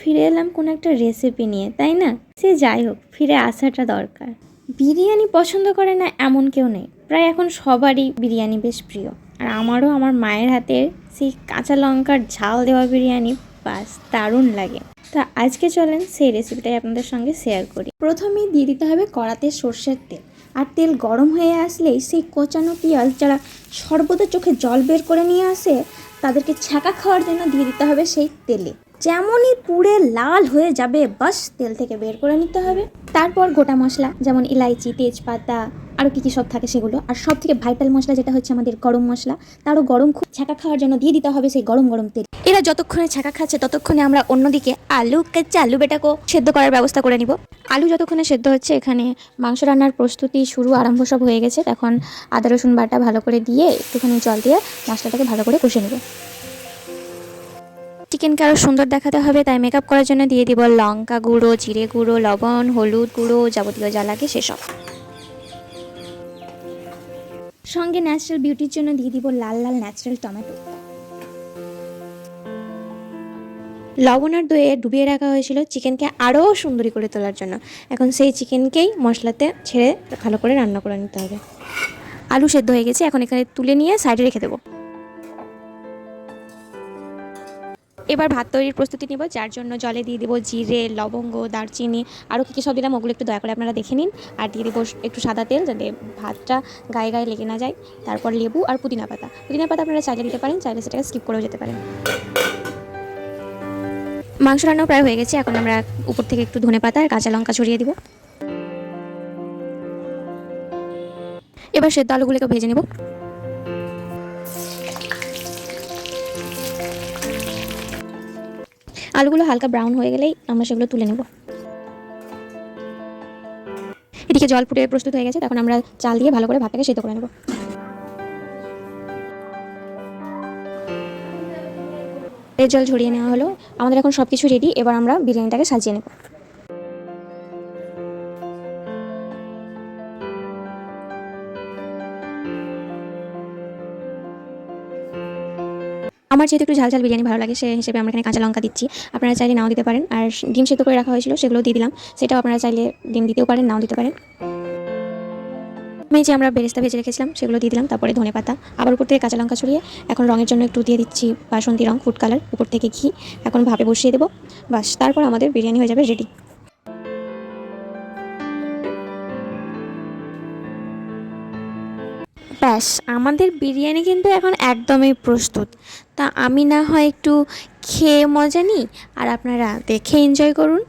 ফিরে এলাম কোনো একটা রেসিপি নিয়ে, তাই না? সে যাই হোক, ফিরে আসাটা দরকার। বিরিয়ানি পছন্দ করে না এমন কেউ নেই। প্রায় এখন সবারই বিরিয়ানি বেশ প্রিয়। আর আমারও আমার মায়ের হাতের সেই কাঁচা লঙ্কার ঝাল দেওয়া বিরিয়ানি বাস দারুণ লাগে। তা আজকে চলেন সেই রেসিপিটাই আপনাদের সঙ্গে শেয়ার করি। প্রথমেই দিয়ে দিতে হবে কড়াতে সর্ষের তেল। আর তেল গরম হয়ে আসলেই সেই কোচানো পেঁয়াজ যারা সর্বদা চোখে জল বের করে নিয়ে আসে, তাদেরকে ছ্যাঁকা খাওয়ার জন্য দিয়ে দিতে হবে সেই তেলে। যেমনই পুড়ে লাল হয়ে যাবে, বাস তেল থেকে বের করে নিতে হবে। তারপর গোটা মশলা, যেমন ইলাইচি, তেজপাতা আরও কী কী সব থাকে সেগুলো, আর সব থেকে ভাইটাল মশলা যেটা হচ্ছে আমাদের গরম মশলা, তারও গরম খুব ছ্যাঁকা খাওয়ার জন্য দিয়ে দিতে হবে সেই গরম গরম তেল। এরা যতক্ষণে ছ্যাঁকা খাচ্ছে, ততক্ষণে আমরা অন্যদিকে আলু কাচ্চা আলু বেটাকো সেদ্ধ করার ব্যবস্থা করে নিব। আলু যতক্ষণে সেদ্ধ হচ্ছে, এখানে মাংস রান্নার প্রস্তুতি শুরু, আরম্ভ সব হয়ে গেছে। তখন আদা, রসুন বাটা ভালো করে দিয়ে একটুখানি জল দিয়ে মশলাটাকে ভালো করে কষে নেব। চিকেনকে আরও সুন্দর দেখাতে হবে, তাই মেকআপ করার জন্য দিয়ে দিব লঙ্কা গুঁড়ো, জিরে গুঁড়ো, লবণ, হলুদ গুঁড়ো, যাবতীয় যা লাগে সেসব। সঙ্গে ন্যাচারাল বিউটির জন্য দিয়ে দিব লাল লাল ন্যাচারাল টমেটো লবণ আর দইয়ে ডুবিয়ে রাখা হয়েছিল চিকেনকে আরও সুন্দরী করে তোলার জন্য। এখন সেই চিকেনকেই মশলাতে ছেড়ে ভালো করে রান্না করে নিতে হবে। আলু সেদ্ধ হয়ে গেছে, এখন এখানে তুলে নিয়ে সাইডে রেখে দেবো। এবার ভাত তৈরির প্রস্তুতি নিব, যার জন্য জলে দিয়ে দেবো জিরে, লবঙ্গ, দারচিনি, আরও কী কী সব দিলাম ওগুলো একটু দয়া করে আপনারা দেখে নিন। আর দিয়ে দেবো একটু সাদা তেল যাতে ভাতটা গায়ে গায়ে লেগে না যায়। তারপর লেবু আর পুদিনা পাতা। পুদিনা পাতা আপনারা চাইলে দিতে পারেন, চাইলে সেটাকে স্কিপ করেও যেতে পারেন। মাংস রান্নাও প্রায় হয়ে গেছে, এখন আমরা উপর থেকে একটু ধনে পাতা আর কাঁচা লঙ্কা ছড়িয়ে দিব। এবার সেদ্ধ আলুগুলোকে ভেজে নেব। আলুগুলো হালকা ব্রাউন হয়ে গেলেই আমরা সেগুলো তুলে নেব। এদিকে জল ফুটে প্রস্তুত হয়ে গেছে, তখন আমরা চাল দিয়ে ভালো করে ভাতটাকে সেদ্ধ করে নেব। জল ঝরিয়ে নেওয়া হলো। আমাদের এখন সব কিছু রেডি এবার আমরা বিরিয়ানিটাকে সাজিয়ে নেব। আমার যেহেতু একটু ঝাল ঝাল বিরিয়ানি ভালো লাগে, সে হিসেবে আমরা এখানে কাঁচা লঙ্কা দিচ্ছি। আপনারা চাইলে নাও দিতে পারেন, আর ডিম সেদ্ধ করে রাখা হয়েছিল সেগুলো দিয়ে দিলাম। সেটাও আপনারা চাইলে ডিম দিতেও পারেন, নাও দিতে পারেন। যে আমরা বেরেস্তা ভেজে রেখেছিলাম, সেগুলো দিয়ে দিলাম, তারপরে ধনে পাতা। আবার উপর থেকে কাঁচা লঙ্কা ছড়িয়ে এখন রঙের জন্য একটু দিয়ে দিচ্ছি বাসন্তী রং, ফুড কালার, উপর থেকে ঘি। এখন ভাপে বসিয়ে দেবো, বাস তারপর আমাদের বিরিয়ানি হয়ে যাবে রেডি ব্যাস, আমাদের বিরিয়ানি কিন্তু এখন একদমই প্রস্তুত। তা আমি না হয় একটু খেয়ে মজা নিই, আর আপনারা দেখে এনজয় করুন।